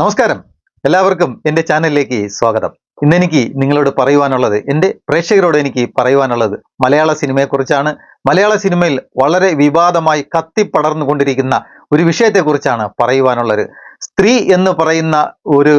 നമസ്കാരം. എല്ലാവർക്കും എന്റെ ചാനലിലേക്ക് സ്വാഗതം. ഇന്നെനിക്ക് നിങ്ങളോട് പറയുവാനുള്ളത് എന്റെ പ്രേക്ഷകരോട് എനിക്ക് പറയുവാനുള്ളത് മലയാള സിനിമയെക്കുറിച്ചാണ്. മലയാള സിനിമയിൽ വളരെ വിവാദമായി കത്തിപ്പടർന്നുകൊണ്ടിരിക്കുന്ന ഒരു വിഷയത്തെക്കുറിച്ചാണ് പറയുവാനുള്ളത്. സ്ത്രീ എന്ന് പറയുന്ന ഒരു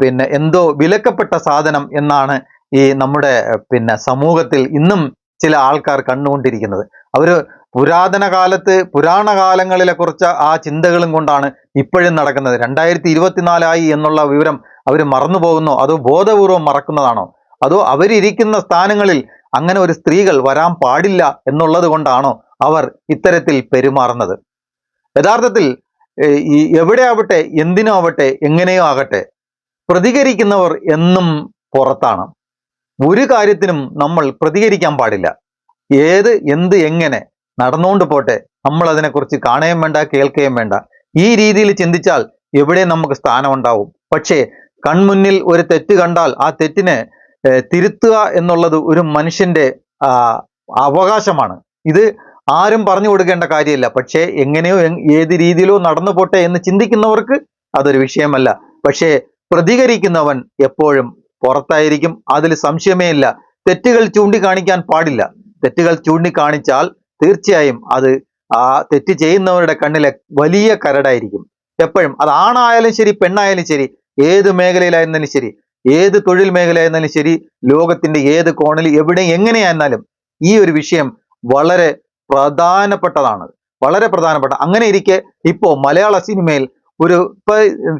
പിന്നെ എന്തോ വിലക്കപ്പെട്ട സാധനം എന്നാണ് ഈ നമ്മുടെ പിന്നെ സമൂഹത്തിൽ ഇന്നും ചില ആൾക്കാർ കണ്ടുകൊണ്ടിരിക്കുന്നത്. അവർ പുരാതന കാലത്ത് പുരാണ കാലങ്ങളിലെ കുറിച്ച് ആ ചിന്തകളും കൊണ്ടാണ് ഇപ്പോഴും നടക്കുന്നത്. രണ്ടായിരത്തി ഇരുപത്തിനാലായി എന്നുള്ള വിവരം അവർ മറന്നു പോകുന്നോ? അതോ ബോധപൂർവം മറക്കുന്നതാണോ? അതോ അവരിയ്ക്കുന്ന സ്ഥാനങ്ങളിൽ അങ്ങനെ ഒരു സ്ത്രീകൾ വരാൻ പാടില്ല എന്നുള്ളത് കൊണ്ടാണോ അവർ ഇത്തരത്തിൽ പെരുമാറുന്നത്? യഥാർത്ഥത്തിൽ ഈ എവിടെ ആവട്ടെ എന്തിനോ ആവട്ടെ എങ്ങനെയോ ആകട്ടെ പ്രതികരിക്കുന്നവർ എന്നും പുറത്താണ്. ഒരു കാര്യത്തിനും നമ്മൾ പ്രതികരിക്കാൻ പാടില്ല. ഏത് എന്ത് എങ്ങനെ നടന്നുകൊണ്ട് പോട്ടെ. നമ്മൾ അതിനെക്കുറിച്ച് കാണുകയും വേണ്ട കേൾക്കുകയും വേണ്ട. ഈ രീതിയിൽ ചിന്തിച്ചാൽ എവിടെ നമുക്ക് സ്ഥാനമുണ്ടാവും പക്ഷേ കൺമുന്നിൽ ഒരു തെറ്റ് കണ്ടാൽ ആ തെറ്റിനെ തിരുത്തുക എന്നുള്ളത് ഒരു മനുഷ്യന്റെ അവകാശമാണ്. ഇത് ആരും പറഞ്ഞു കൊടുക്കേണ്ട കാര്യമില്ല. പക്ഷേ എങ്ങനെയോ എങ്- ഏത് രീതിയിലോ നടന്നു പോട്ടെ എന്ന് ചിന്തിക്കുന്നവർക്ക് അതൊരു വിഷയമല്ല. പക്ഷേ പ്രതികരിക്കുന്നവൻ എപ്പോഴും പുറത്തായിരിക്കും. അതിൽ സംശയമേ ഇല്ല. തെറ്റുകൾ ചൂണ്ടിക്കാണിക്കാൻ പാടില്ല. തെറ്റുകൾ ചൂണ്ടിക്കാണിച്ചാൽ തീർച്ചയായും അത് ആ തെറ്റ് ചെയ്യുന്നവരുടെ കണ്ണിലെ വലിയ കരടായിരിക്കും. എപ്പോഴും അത് ആണായാലും ശരി പെണ്ണായാലും ശരി ഏത് മേഖലയിലായിരുന്നാലും ശരി ഏത് തൊഴിൽ മേഖലയായിരുന്നാലും ശരി ലോകത്തിന്റെ ഏത് കോണിൽ എവിടെ എങ്ങനെയായിരുന്നാലും ഈ ഒരു വിഷയം വളരെ പ്രധാനപ്പെട്ടതാണ്. വളരെ പ്രധാനപ്പെട്ട. അങ്ങനെ ഇരിക്കെ ഇപ്പോ മലയാള സിനിമയിൽ ഒരു ഇപ്പൊ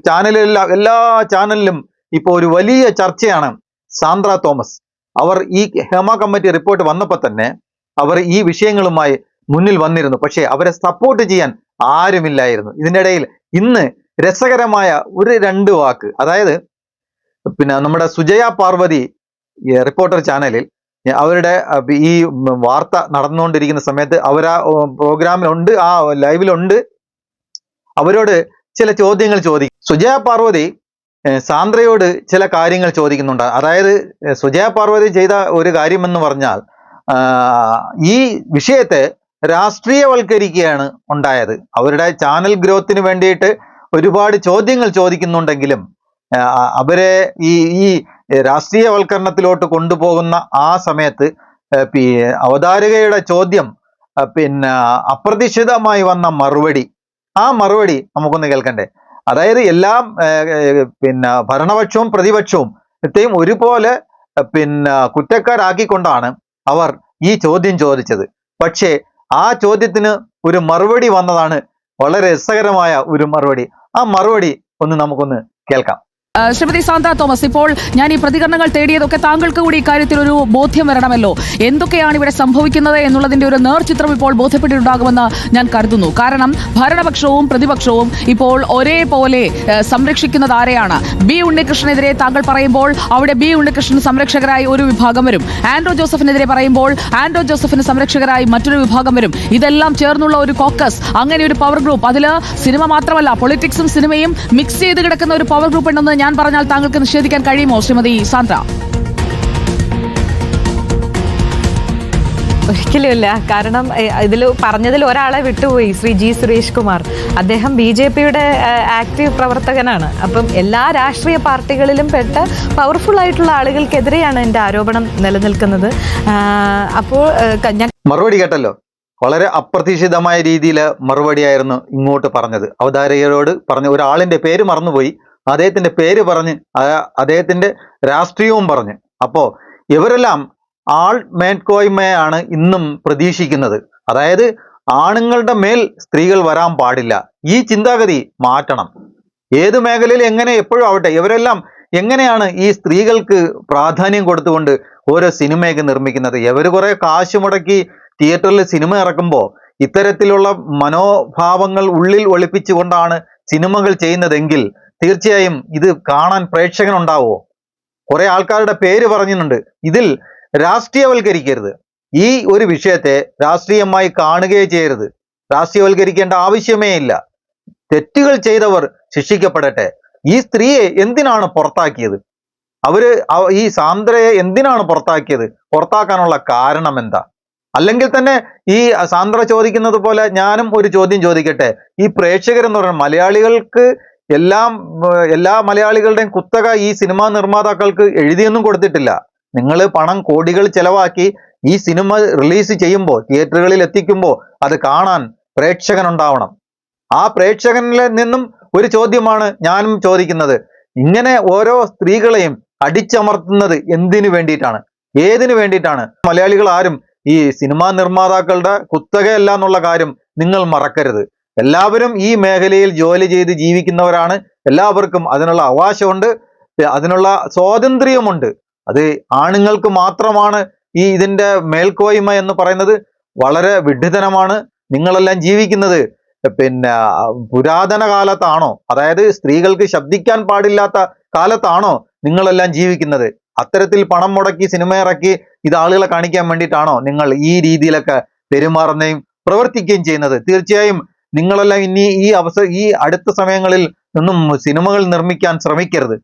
ചാനലിൽ എല്ലാ ചാനലിലും ഇപ്പോ ഒരു വലിയ ചർച്ചയാണ് സാന്ദ്ര തോമസ്. അവർ ഈ ഹെമ കമ്മിറ്റി റിപ്പോർട്ട് വന്നപ്പോൾ തന്നെ അവർ ഈ വിഷയങ്ങളുമായി മുന്നിൽ വന്നിരുന്നു. പക്ഷേ അവരെ സപ്പോർട്ട് ചെയ്യാൻ ആരുമില്ലായിരുന്നു. ഇതിനിടയിൽ ഇന്ന് രസകരമായ ഒരു രണ്ട് വാക്ക് അതായത് പിന്നെ നമ്മുടെ സുജയ പാർവതി റിപ്പോർട്ടർ ചാനലിൽ അവരുടെ ഈ വാർത്ത നടന്നുകൊണ്ടിരിക്കുന്ന സമയത്ത് അവർ ആ പ്രോഗ്രാമിലുണ്ട് ആ ലൈവിലുണ്ട്. അവരോട് ചില ചോദ്യങ്ങൾ ചോദിക്കും സുജയ പാർവതി സാന്ദ്രയോട് ചില കാര്യങ്ങൾ ചോദിക്കുന്നുണ്ട്. അതായത് സുജയ പാർവതി ചെയ്ത ഒരു കാര്യമെന്ന് പറഞ്ഞാൽ ഈ വിഷയത്തെ രാഷ്ട്രീയവൽക്കരിക്കുകയാണ് ഉണ്ടായത്. അവരുടെ ചാനൽ ഗ്രോത്തിന് വേണ്ടിയിട്ട് ഒരുപാട് ചോദ്യങ്ങൾ ചോദിക്കുന്നുണ്ടെങ്കിലും അവരെ ഈ ഈ രാഷ്ട്രീയവൽക്കരണത്തിലോട്ട് കൊണ്ടുപോകുന്ന ആ സമയത്ത് അവതാരകയുടെ ചോദ്യം പിന്നെ അപ്രതീക്ഷിതമായി വന്ന മറുപടി ആ മറുപടി നമുക്കൊന്ന് കേൾക്കണ്ടേ? അതായത് എല്ലാം പിന്നെ ഭരണപക്ഷവും പ്രതിപക്ഷവും ഇത്രയും ഒരുപോലെ പിന്നെ കുറ്റക്കാരാക്കിക്കൊണ്ടാണ് അവർ ഈ ചോദ്യം ചോദിച്ചത്. പക്ഷേ ആ ചോദ്യത്തിന് ഒരു മറുപടി വന്നതാണ് വളരെ രസകരമായ ഒരു മറുപടി. ആ മറുപടി ഒന്ന് നമുക്കൊന്ന് കേൾക്കാം. ശ്രീമതി സാന്ത തോമസ് ഇപ്പോൾ ഞാൻ ഈ പ്രതികരണങ്ങൾ തേടിയതൊക്കെ താങ്കൾക്ക് കൂടി ഇക്കാര്യത്തിൽ ഒരു ബോധ്യം വരണമല്ലോ? എന്തൊക്കെയാണ് ഇവിടെ സംഭവിക്കുന്നത് എന്നുള്ളതിന്റെ ഒരു നേർചിത്രം ഇപ്പോൾ ബോധ്യപ്പെട്ടിട്ടുണ്ടാകുമെന്ന് ഞാൻ കരുതുന്നു. കാരണം ഭരണപക്ഷവും പ്രതിപക്ഷവും ഇപ്പോൾ ഒരേപോലെ സംരക്ഷിക്കുന്നത് ആരെയാണ്? ബി ഉണ്ണികൃഷ്ണനെതിരെ താങ്കൾ പറയുമ്പോൾ അവിടെ ബി ഉണ്ണികൃഷ്ണൻ സംരക്ഷകരായി ഒരു വിഭാഗം വരും. ആൻഡ്രോ ജോസഫിനെതിരെ പറയുമ്പോൾ ആൻഡ്രോ ജോസഫിന് സംരക്ഷകരായി മറ്റൊരു വിഭാഗം വരും. ഇതെല്ലാം ചേർന്നുള്ള ഒരു കോക്കസ് അങ്ങനെ ഒരു പവർ ഗ്രൂപ്പ്. അതിൽ സിനിമ മാത്രമല്ല പൊളിറ്റിക്സും സിനിമയും മിക്സ് ചെയ്ത് കിടക്കുന്ന ഒരു പവർ ഗ്രൂപ്പ് ഉണ്ടെന്ന് ഞാൻ പറഞ്ഞാൽ താങ്കൾക്ക് നിഷേധിക്കാൻ കഴിയുമോ ശ്രീമതി സാന്ദ്ര? ഒരിക്കലുമില്ല. കാരണം ഇതിൽ പറഞ്ഞതിൽ ഒരാളെ വിട്ടുപോയി ശ്രീ ജി സുരേഷ് കുമാർ. അദ്ദേഹം ബി ജെ പിയുടെ ആക്റ്റീവ് പ്രവർത്തകനാണ്. അപ്പം എല്ലാ രാഷ്ട്രീയ പാർട്ടികളിലും പെട്ട പവർഫുൾ ആയിട്ടുള്ള ആളുകൾക്കെതിരെയാണ് എന്റെ ആരോപണം നിലനിൽക്കുന്നത്. അപ്പോൾ ഞാൻ മറുപടി കേട്ടല്ലോ. വളരെ അപ്രതീക്ഷിതമായ രീതിയിൽ മറുപടിയായിരുന്നു ഇങ്ങോട്ട് പറഞ്ഞത്. അവതാരകരോട് പറഞ്ഞ ഒരാളിന്റെ പേര് മറന്നുപോയി. അദ്ദേഹത്തിന്റെ പേര് പറഞ്ഞ് അദ്ദേഹത്തിന്റെ രാഷ്ട്രീയവും പറഞ്ഞ്. അപ്പോൾ ഇവരെല്ലാം ആൾ മേൽക്കോയ്മയാണ് ഇന്നും പ്രതീക്ഷിക്കുന്നത്. അതായത് ആണുങ്ങളുടെ മേൽ സ്ത്രീകൾ വരാൻ പാടില്ല. ഈ ചിന്താഗതി മാറ്റണം. ഏത് മേഖലയിൽ എങ്ങനെ എപ്പോഴും ആവട്ടെ ഇവരെല്ലാം എങ്ങനെയാണ് ഈ സ്ത്രീകൾക്ക് പ്രാധാന്യം കൊടുത്തുകൊണ്ട് ഓരോ സിനിമയൊക്കെ നിർമ്മിക്കുന്നത്? ഇവർ കുറെ കാശ് മുടക്കി തിയേറ്ററിൽ സിനിമ ഇറക്കുമ്പോൾ ഇത്തരത്തിലുള്ള മനോഭാവങ്ങൾ ഉള്ളിൽ ഒളിപ്പിച്ചുകൊണ്ടാണ് സിനിമകൾ ചെയ്യുന്നതെങ്കിൽ തീർച്ചയായും ഇത് കാണാൻ പ്രേക്ഷകനുണ്ടാവോ? കുറെ ആൾക്കാരുടെ പേര് പറഞ്ഞിട്ടുണ്ട്. ഇതിൽ രാഷ്ട്രീയവൽക്കരിക്കരുത്. ഈ ഒരു വിഷയത്തെ രാഷ്ട്രീയമായി കാണുകയേ ചെയ്യരുത്. രാഷ്ട്രീയവൽക്കരിക്കേണ്ട ആവശ്യമേ ഇല്ല. തെറ്റുകൾ ചെയ്തവർ ശിക്ഷിക്കപ്പെടട്ടെ. ഈ സ്ത്രീയെ എന്തിനാണ് പുറത്താക്കിയത്? അവർ ഈ സാന്ദ്രയെ എന്തിനാണ് പുറത്താക്കിയത്? പുറത്താക്കാനുള്ള കാരണം എന്താ? അല്ലെങ്കിൽ തന്നെ ഈ സാന്ദ്ര ചോദിക്കുന്നത് പോലെ ഞാനും ഒരു ചോദ്യം ചോദിക്കട്ടെ. ഈ പ്രേക്ഷകർ എന്ന് പറയുന്നത് മലയാളികൾക്ക് എല്ലാം എല്ലാ മലയാളികളുടെയും കുത്തക ഈ സിനിമാ നിർമ്മാതാക്കൾക്ക് എഴുതിയൊന്നും കൊടുത്തിട്ടില്ല. നിങ്ങൾ പണം കോടികൾ ചെലവാക്കി ഈ സിനിമ റിലീസ് ചെയ്യുമ്പോൾ തിയേറ്ററുകളിൽ എത്തിക്കുമ്പോൾ അത് കാണാൻ പ്രേക്ഷകൻ ഉണ്ടാവണം ആ പ്രേക്ഷകനിൽ നിന്നും ഒരു ചോദ്യമാണ് ഞാനും ചോദിക്കുന്നത്. ഇങ്ങനെ ഓരോ സ്ത്രീകളെയും അടിച്ചമർത്തുന്നത് എന്തിനു വേണ്ടിയിട്ടാണ്? ഏതിനു വേണ്ടിയിട്ടാണ്? മലയാളികൾ ആരും ഈ സിനിമാ നിർമ്മാതാക്കളുടെ കുത്തകയല്ല എന്നുള്ള കാര്യം നിങ്ങൾ മറക്കരുത്. എല്ലാവരും ഈ മേഖലയിൽ ജോലി ചെയ്ത് ജീവിക്കുന്നവരാണ്. എല്ലാവർക്കും അതിനുള്ള അവകാശമുണ്ട്. അതിനുള്ള സ്വാതന്ത്ര്യമുണ്ട്. അത് ആണുങ്ങൾക്ക് മാത്രമാണ് ഈ ഇതിന്റെ മേൽക്കോയ്മ എന്ന് പറയുന്നത്. വളരെ വിഡിതനമാണ് നിങ്ങളെല്ലാം ജീവിക്കുന്നത്. പിന്നെ പുരാതന കാലത്താണോ? അതായത് സ്ത്രീകൾക്ക് ശബ്ദിക്കാൻ പാടില്ലാത്ത കാലത്താണോ നിങ്ങളെല്ലാം ജീവിക്കുന്നത്? അത്തരത്തിൽ പണം മുടക്കി സിനിമ ഇറക്കി ഇത് ആളുകളെ കാണിക്കാൻ വേണ്ടിയിട്ടാണോ നിങ്ങൾ ഈ രീതിയിലൊക്കെ പെരുമാറുന്നതും പ്രവർത്തിക്കുകയും ചെയ്യുന്നത്? തീർച്ചയായും നിങ്ങളെല്ലാം ഇനി ഈ അവസ ഈ അടുത്ത സമയങ്ങളിൽ നിന്നും സിനിമകൾ നിർമ്മിക്കാൻ ശ്രമിക്കരുത്.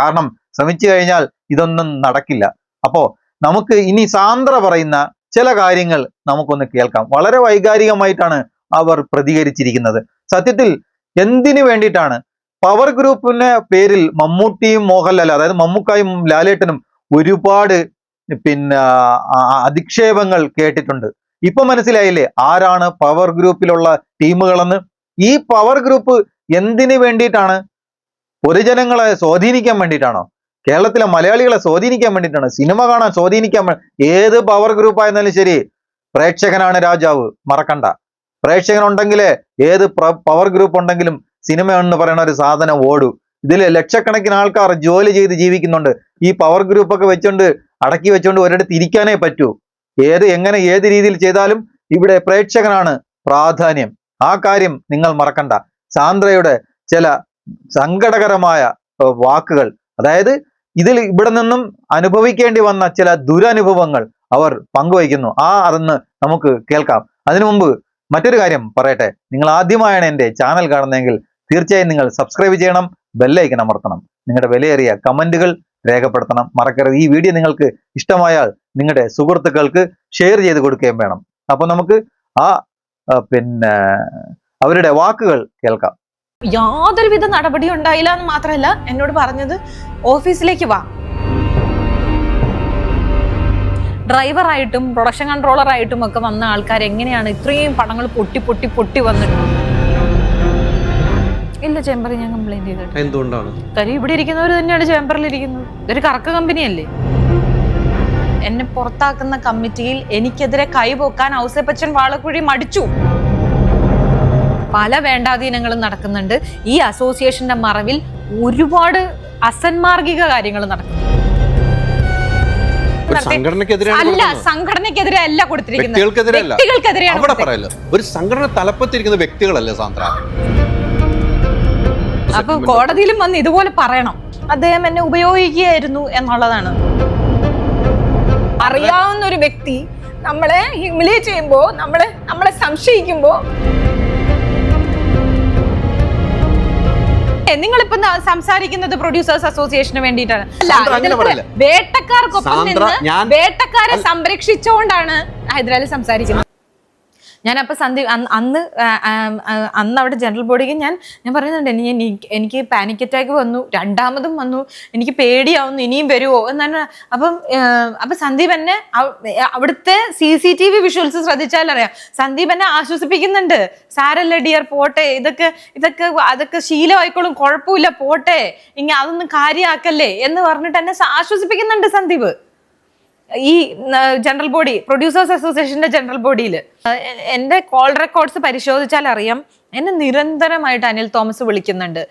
കാരണം ശ്രമിച്ചു കഴിഞ്ഞാൽ ഇതൊന്നും നടക്കില്ല. അപ്പോ നമുക്ക് ഇനി സാന്ദ്ര പറയുന്ന ചില കാര്യങ്ങൾ നമുക്കൊന്ന് കേൾക്കാം. വളരെ വൈകാരികമായിട്ടാണ് അവർ പ്രതികരിച്ചിരിക്കുന്നത്. സത്യത്തിൽ എന്തിനു വേണ്ടിയിട്ടാണ്? പവർ ഗ്രൂപ്പിന്റെ പേരിൽ മമ്മൂട്ടിയും മോഹൻലാൽ അതായത് മമ്മൂക്കായും ലാലേട്ടനും ഒരുപാട് പിന്നെ അധിക്ഷേപങ്ങൾ കേട്ടിട്ടുണ്ട്. ഇപ്പൊ മനസ്സിലായില്ലേ? ആരാണ് പവർ ഗ്രൂപ്പിലുള്ള ടീമുകളെന്ന്? ഈ പവർ ഗ്രൂപ്പ് എന്തിനു വേണ്ടിയിട്ടാണ്? പൊതുജനങ്ങളെ സ്വാധീനിക്കാൻ വേണ്ടിയിട്ടാണോ? കേരളത്തിലെ മലയാളികളെ സ്വാധീനിക്കാൻ വേണ്ടിയിട്ടാണ്? സിനിമ കാണാൻ സ്വാധീനിക്കാൻ ഏത് പവർ ഗ്രൂപ്പ് ആയിരുന്നാലും ശരി പ്രേക്ഷകനാണ് രാജാവ്. മറക്കണ്ട. പ്രേക്ഷകൻ ഉണ്ടെങ്കിലേ ഏത് പവർ ഗ്രൂപ്പ് ഉണ്ടെങ്കിലും സിനിമ എന്ന് പറയുന്ന ഒരു സാധനം ഓടൂ. ഇതിൽ ലക്ഷക്കണക്കിന് ആൾക്കാർ ജോലി ചെയ്ത് ജീവിക്കുന്നുണ്ട്. ഈ പവർ ഗ്രൂപ്പ് ഒക്കെ വെച്ചുകൊണ്ട് അടക്കി വെച്ചുകൊണ്ട് ഒരിടത്ത് ഇരിക്കാനേ പറ്റൂ. ഏത് എങ്ങനെ ഏത് രീതിയിൽ ചെയ്താലും ഇവിടെ പ്രേക്ഷകനാണ് പ്രാധാന്യം. ആ കാര്യം നിങ്ങൾ മറക്കണ്ട. സാന്ദ്രയുടെ ചില സങ്കടകരമായ വാക്കുകൾ അതായത് ഇതിൽ ഇവിടെ നിന്നും അനുഭവിക്കേണ്ടി വന്ന ചില ദുരനുഭവങ്ങൾ അവർ പങ്കുവയ്ക്കുന്നു. ആ അതൊന്ന് നമുക്ക് കേൾക്കാം. അതിനു മുമ്പ് മറ്റൊരു കാര്യം പറയട്ടെ. നിങ്ങൾ ആദ്യമായാണ് എന്റെ ചാനൽ കാണുന്നതെങ്കിൽ തീർച്ചയായും നിങ്ങൾ സബ്സ്ക്രൈബ് ചെയ്യണം ബെല്ലൈക്കൻ അമർത്തണം. നിങ്ങളുടെ വിലയേറിയ കമന്റുകൾ രേഖപ്പെടുത്തണം. മറക്കരുത്. ഈ വീഡിയോ നിങ്ങൾക്ക് ഇഷ്ടമായാൽ നിങ്ങളുടെ സുഹൃത്തുക്കൾക്ക് ഷെയർ ചെയ്ത് കൊടുക്കുകയും വേണം. അപ്പോൾ നമുക്ക് ആ പിന്നെ അവരുടെ വാക്കുകൾ കേൾക്കാം. യാതൊരുവിധ നടപടി ഉണ്ടായില്ല എന്ന് മാത്രമല്ല എന്നോട് പറഞ്ഞത് ഓഫീസിലേക്ക് വാ. ഡ്രൈവറായിട്ടും പ്രൊഡക്ഷൻ കൺട്രോളറായിട്ടും ഒക്കെ വന്ന ആൾക്കാർ എങ്ങനെയാണ് ഇത്രയും പടങ്ങൾ പൊട്ടി പൊട്ടി പൊട്ടി വന്നിട്ട് ഇല്ല ചേംബറിൽ ഞാൻ കംപ്ലൈന്റ് ചെയ്തിട്ട് എന്തുകൊണ്ടാണ്? കാര്യം ഇവിടെ ഇരിക്കുന്നവർ തന്നെയാണ് ചേംബറിൽ ഇരിക്കുന്നത് ഇതൊരു കറക്ക കമ്പനിയല്ലേ? എന്നെ പുറത്താക്കുന്ന കമ്മിറ്റിയിൽ എനിക്കെതിരെ കൈപോക്കാൻ ഔസേപ്പച്ചൻ വാളക്കുഴി മടിച്ചു. പല വേണ്ടാധീനങ്ങളും നടക്കുന്നുണ്ട്. ഈ അസോസിയേഷന്റെ മറവിൽ ഒരുപാട് അസന്മാർഗിക കാര്യങ്ങൾ നടക്കുന്നു അല്ല സംഘടനക്കെതിരെ അല്ല കൊടുത്തിരിക്കുന്നത്. വ്യക്തികൾക്കെതിരെ വ്യക്തികൾക്കെതിരെയാണ്. ഒരു സംഘടന തലപ്പത്തിരിക്കുന്ന വ്യക്തികളല്ലേ സാന്ദ്ര? അപ്പൊ കോടതിയിലും വന്ന് ഇതുപോലെ പറയണം. അദ്ദേഹം എന്നെ ഉപയോഗിക്കുകയായിരുന്നു എന്നുള്ളതാണ്. അറിയാവുന്ന ഒരു വ്യക്തി നമ്മളെ ഹ്യൂമിലേറ്റ് ചെയ്യുമ്പോ നമ്മളെ നമ്മളെ സംശയിക്കുമ്പോ നിങ്ങളിപ്പോ സംസാരിക്കുന്നത് പ്രൊഡ്യൂസേഴ്സ് അസോസിയേഷന് വേണ്ടിയിട്ടാണ്. വേട്ടക്കാർക്കൊപ്പം നിന്ന് വേട്ടക്കാരെ സംരക്ഷിച്ചുകൊണ്ടാണ് ഹൈദരാലി സംസാരിക്കുന്നത്. ഞാനപ്പോൾ സന്ധി അന്ന് അന്ന് അന്ന് അവിടെ ജനറൽ ബോഡിക്ക് ഞാൻ ഞാൻ പറയുന്നുണ്ട് എനിക്ക് എനിക്ക് പാനിക് അറ്റാക്ക് വന്നു രണ്ടാമതും വന്നു എനിക്ക് പേടിയാവുന്നു ഇനിയും വരുമോ എന്നാണ്. അപ്പം അപ്പം സന്ദീപ് എന്നെ അവിടുത്തെ C C T V visuals ശ്രദ്ധിച്ചാലറിയാം Sandeep എന്നെ ആശ്വസിപ്പിക്കുന്നുണ്ട്. സാരല്ല ഡിയർ പോട്ടെ ഇതൊക്കെ ഇതൊക്കെ അതൊക്കെ ശീലമായിക്കോളും കുഴപ്പമില്ല പോട്ടെ ഇനി അതൊന്നും കാര്യമാക്കല്ലേ എന്ന് പറഞ്ഞിട്ട് എന്നെ ആശ്വസിപ്പിക്കുന്നുണ്ട് സന്ദീപ്. ഈ ജനറൽ ബോഡി പ്രൊഡ്യൂസേഴ്സ് അസോസിയേഷന്റെ ജനറൽ ബോഡിയിൽ എന്റെ കോൾ റെക്കോർഡ്സ് പരിശോധിച്ചാൽ അറിയാം എന്നെ നിരന്തരമായിട്ട് അനിൽ തോമസ് വിളിക്കുന്നുണ്ട്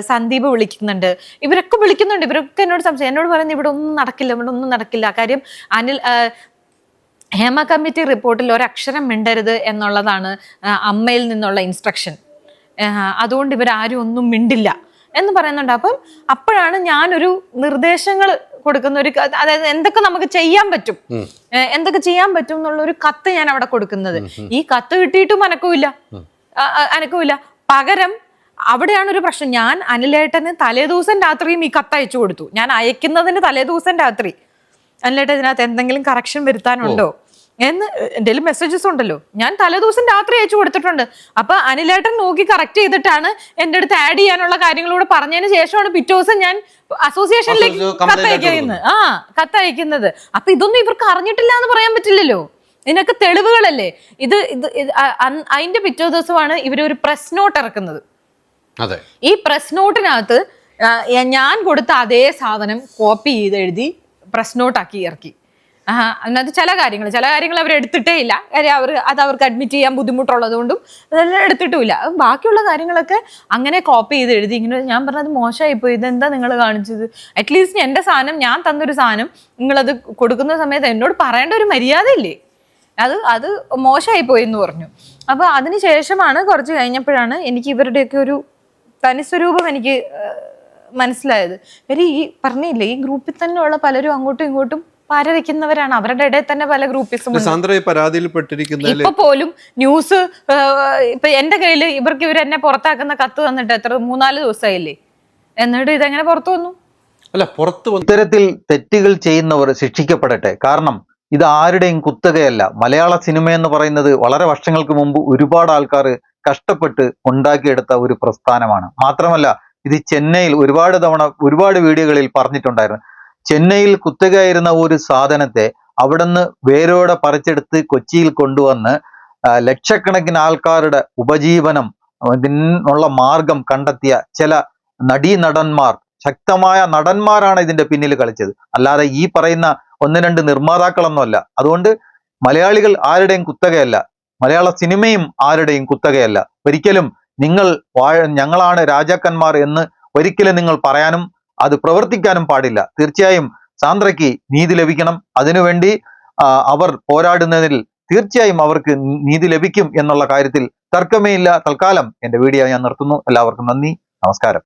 സന്ദീപ് വിളിക്കുന്നുണ്ട് ഇവരൊക്കെ വിളിക്കുന്നുണ്ട് ഇവരൊക്കെ എന്നോട് സംശയം എന്നോട് പറയുന്നത് ഇവിടെ ഒന്നും നടക്കില്ല ഇവിടെ ഒന്നും നടക്കില്ല കാര്യം അനിൽ ഹേമ കമ്മിറ്റി റിപ്പോർട്ടിൽ ഒരക്ഷരം മിണ്ടരുത് എന്നുള്ളതാണ് അമ്മയിൽ നിന്നുള്ള ഇൻസ്ട്രക്ഷൻ അതുകൊണ്ട് ഇവരാരും ഒന്നും മിണ്ടില്ല എന്ന് പറയുന്നുണ്ട്. അപ്പം അപ്പോഴാണ് ഞാനൊരു നിർദ്ദേശങ്ങൾ കൊടുക്കുന്ന ഒരു അതായത് എന്തൊക്കെ നമുക്ക് ചെയ്യാൻ പറ്റും? എന്തൊക്കെ ചെയ്യാൻ പറ്റും എന്നുള്ള ഒരു കത്ത് ഞാൻ അവിടെ കൊടുക്കുന്നത് ഈ കത്ത് കിട്ടിയിട്ടും അനക്കുമില്ല. അനക്കുമില്ല. പകരം അവിടെയാണ് ഒരു പ്രശ്നം. ഞാൻ അനിലേട്ടന് തലേദിവസം രാത്രിയും ഈ കത്ത് അയച്ചു കൊടുത്തു. ഞാൻ അയക്കുന്നതിന് തലേദിവസം രാത്രി. അനിലേട്ടൻ ഇതിനകത്ത് എന്തെങ്കിലും കറക്ഷൻ വരുത്താനുണ്ടോ? എന്ന് എന്റെ മെസ്സേജസ് ഉണ്ടല്ലോ. ഞാൻ തലേദിവസം രാത്രി അയച്ചു കൊടുത്തിട്ടുണ്ട്. അപ്പൊ അനിലേട്ടൻ നോക്കി കറക്റ്റ് ചെയ്തിട്ടാണ് എന്റെ അടുത്ത് ആഡ് ചെയ്യാനുള്ള കാര്യങ്ങളോട് പറഞ്ഞതിന് ശേഷമാണ് പിറ്റേ ദിവസം ഞാൻ അസോസിയേഷനിലേക്ക് കത്തയക്കുന്നത്. ആ കത്തയക്കുന്നത്. അപ്പൊ ഇതൊന്നും ഇവർക്ക് അറിഞ്ഞിട്ടില്ല എന്ന് പറയാൻ പറ്റില്ലല്ലോ. ഇതിനൊക്കെ തെളിവുകളല്ലേ? ഇത് ഇത് അതിന്റെ പിറ്റേ ദിവസമാണ് ഇവർ ഒരു പ്രസ് നോട്ട് ഇറക്കുന്നത്. ഈ പ്രസ് നോട്ടിനകത്ത് ഞാൻ കൊടുത്ത അതേ സാധനം കോപ്പി ചെയ്ത് എഴുതി പ്രസ് നോട്ടാക്കി ഇറക്കി. അതിനകത്ത് ചില കാര്യങ്ങൾ ചില കാര്യങ്ങൾ അവർ എടുത്തിട്ടേ ഇല്ല. കാര്യം അവർ അത് അവർക്ക് അഡ്മിറ്റ് ചെയ്യാൻ ബുദ്ധിമുട്ടുള്ളത് കൊണ്ടും അതെല്ലാം എടുത്തിട്ടുമില്ല. ബാക്കിയുള്ള കാര്യങ്ങളൊക്കെ അങ്ങനെ കോപ്പി ചെയ്ത് എഴുതി ഇങ്ങനെ ഞാൻ പറഞ്ഞത് മോശമായി പോയി ഇതെന്താ നിങ്ങൾ കാണിച്ചത്? അറ്റ്ലീസ്റ്റ് എന്റെ സാധനം ഞാൻ തന്നൊരു സാധനം നിങ്ങളത് കൊടുക്കുന്ന സമയത്ത് എന്നോട് പറയേണ്ട ഒരു മര്യാദയില്ലേ അത് അത് മോശമായി പോയി എന്ന് പറഞ്ഞു. അപ്പോൾ അതിന് ശേഷമാണ് കുറച്ച് കഴിഞ്ഞപ്പോഴാണ് എനിക്ക് ഇവരുടെയൊക്കെ ഒരു തനിസ്വരൂപം എനിക്ക് മനസ്സിലായത്. കാര്യം ഈ പറഞ്ഞില്ലേ ഈ ഗ്രൂപ്പിൽ തന്നെയുള്ള പലരും അങ്ങോട്ടും ഇങ്ങോട്ടും പാര വെക്കുന്നവരാണ് അവരുടെ ഇടയിൽ തന്നെ പല ഗ്രൂപ്പിസും ഇപ്പൊ പോലും ന്യൂസ് ഇപ്പൊ എന്റെ കയ്യിൽ ഇവർക്ക് ഇവർ എന്നെ പുറത്താക്കുന്ന കത്ത് തന്നിട്ട് എത്ര മൂന്നാൽ ദിവസമായില്ലേ? എന്നിട്ട് ഇതെങ്ങനെ പുറത്തു വന്നു? അല്ല പുറത്തു വന്ന് ഇത്തരത്തിൽ തെറ്റുകൾ ചെയ്യുന്നവർ ശിക്ഷിക്കപ്പെടട്ടെ. കാരണം ഇത് ആരുടെയും കുത്തകയല്ല. മലയാള സിനിമ എന്ന് പറയുന്നത് വളരെ വർഷങ്ങൾക്ക് മുമ്പ് ഒരുപാട് ആൾക്കാർ കഷ്ടപ്പെട്ട് ഉണ്ടാക്കിയെടുത്ത ഒരു പ്രസ്ഥാനമാണ്. മാത്രമല്ല ഇത് ചെന്നൈയിൽ ഒരുപാട് തവണ ഒരുപാട് വീഡിയോകളിൽ പറഞ്ഞിട്ടുണ്ടായിരുന്നു. ചെന്നൈയിൽ കുത്തകയായിരുന്ന ഒരു സാധനത്തെ അവിടുന്ന് വേരോടെ പറിച്ചെടുത്ത് കൊച്ചിയിൽ കൊണ്ടുവന്ന് ലക്ഷക്കണക്കിന് ആൾക്കാരുടെ ഉപജീവനം ഉള്ള മാർഗം കണ്ടെത്തിയ ചില നടീനടന്മാർ ശക്തമായ നടന്മാരാണ് ഇതിന്റെ പിന്നിൽ കളിച്ചത്. അല്ലാതെ ഈ പറയുന്ന ഒന്ന് രണ്ട് നിർമ്മാതാക്കളൊന്നുമല്ല. അതുകൊണ്ട് മലയാളികൾ ആരുടെയും കുത്തകയല്ല. മലയാള സിനിമയും ആരുടെയും കുത്തകയല്ല. ഒരിക്കലും നിങ്ങൾ വാഴ ഞങ്ങളാണ് രാജാക്കന്മാർ എന്ന് ഒരിക്കലും നിങ്ങൾ പറയാനും അത് പ്രവർത്തിക്കാനും പാടില്ല. തീർച്ചയായും സാന്ദ്രയ്ക്ക് നീതി ലഭിക്കണം. അതിനുവേണ്ടി അവർ പോരാടുന്നതിൽ തീർച്ചയായും അവർക്ക് നീതി ലഭിക്കും എന്നുള്ള കാര്യത്തിൽ തർക്കമേ ഇല്ല തൽക്കാലം എന്റെ വീഡിയോ ഞാൻ നിർത്തുന്നു. എല്ലാവർക്കും നന്ദി. നമസ്കാരം.